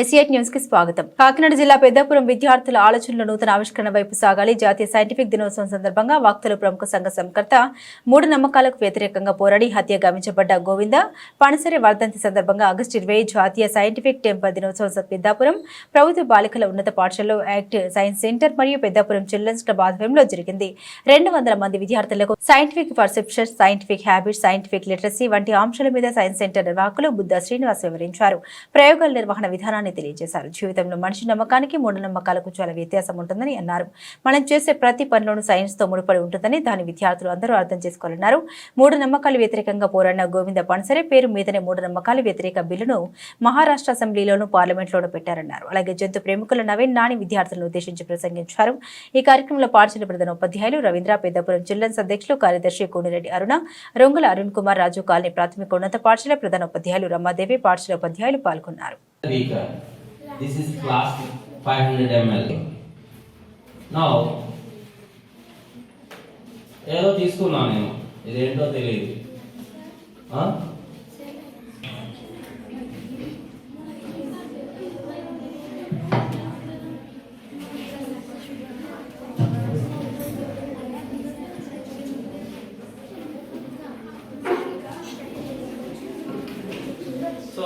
ఎస్ఐట్ న్యూస్కి స్వాగతం. కాకినాడ జిల్లా పెద్దాపురం విద్యార్థుల ఆలోచనలు నూతన ఆవిష్కరణ వైపు సాగాలి. జాతీయ సైంటిఫిక్ దినోత్సవం సందర్భంగా వక్తలు ప్రముఖ సంఘ సంకర్త మూఢ నమ్మకాలకు వ్యతిరేకంగా పోరాడి హత్య గమించబడ్డ గోవింద పణసరి వర్ధంతి సందర్భంగా ఆగస్టు ఇరవై జాతీయ సైంటిఫిక్ టెంపర్ దినోత్సవం పెద్దాపురం ప్రభుత్వ బాలికల ఉన్నత పాఠశాలలో యాక్ట్ సైన్స్ సెంటర్ మరియు పెద్దాపురం చిల్డ్రన్స్ క్లబ్ ఆధ్వర్యంలో జరిగింది. రెండు వందల మంది విద్యార్థులకు scientific perception scientific habit scientific literacy వంటి అంశాల మీద సైన్స్ సెంటర్ నిర్వాహకులు బుద్ధ శ్రీనివాస్ వివరించారు. ప్రయోగాల నిర్వహణ విధానాన్ని తెలియజేశారు. జీవితంలో మనిషి నమ్మకానికి మూఢనమ్మకాలకు చాలా వ్యత్యాసం ఉంటుందని అన్నారు. మనం చేసే ప్రతి పనిలోనూ సైన్స్తో ముడిపడి ఉంటుందని దాని విద్యార్థులు అందరూ అర్థం చేసుకోవాలన్నారు. మూఢనమ్మకాలు వ్యతిరేకంగా పోరాడిన గోవింద పన్సరే పేరు మీదనే మూఢనమ్మకాలు వ్యతిరేక బిల్లును మహారాష్ట్ర అసెంబ్లీలోనూ పార్లమెంట్లోనూ పెట్టారన్నారు. అలాగే జంతు ప్రేమికుల నవీన్ నాని విద్యార్థులను ఉద్దేశించి ప్రసంగించారు. ఈ కార్యక్రమంలో పాఠశాల ప్రధాన ఉపాధ్యాయులు రవీంద్ర పెద్దపురం చిల్డ్రన్స్ అధ్యక్షులు కార్యదర్శి కోనిరెడ్డి అరుణ రొంగుల అరుణ్ కుమార్ రాజు కాలనీ ప్రాథమిక ఉన్నత పాఠశాల ప్రధాన ఉపాధ్యాయులు రమాదేవి పాఠశాల ఉపాధ్యాయులు పాల్గొన్నారు. beaker. This is glass 500 ml. Now, ఏదో తీసుకున్నా నేను ఇదేంటో తెలియదు ఆ? సో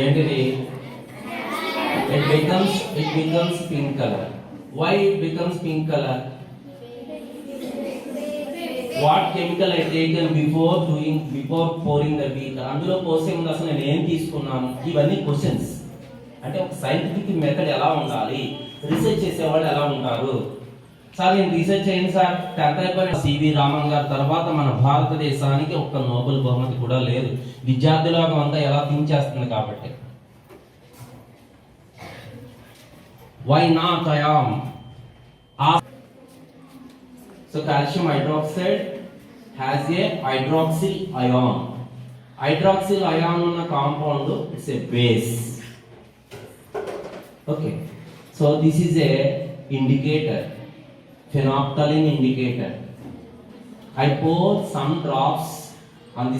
ఏంటిది? It becomes it becomes pink colour why it becomes pink colour what chemical I taken before doing before pouring the week అందులో పోసే ముందు అసలు నేను ఏం తీసుకున్నాను? ఇవన్నీ క్వశ్చన్స్ అంటే ఒక సైంటిఫిక్ మెథడ్ ఎలా ఉండాలి? రీసెర్చ్ చేసేవాళ్ళు ఎలా ఉంటారు? సార్ నేను రీసెర్చ్ చేయండి సార్. టెన్త్ అయిపోయిన సివి రామన్ గారి తర్వాత మన భారతదేశానికి ఒక్క నోబెల్ బహుమతి కూడా లేదు. విద్యార్థుల అంతా ఎలా థింక్ చేస్తుంది కాబట్టి. వై నా కయామ్ so calcium hydroxide has a hydroxyl ion hydroxyl ion ఉన్న compound it's a base okay so this is a indicator phenolphthalein indicator. I pour some drops on the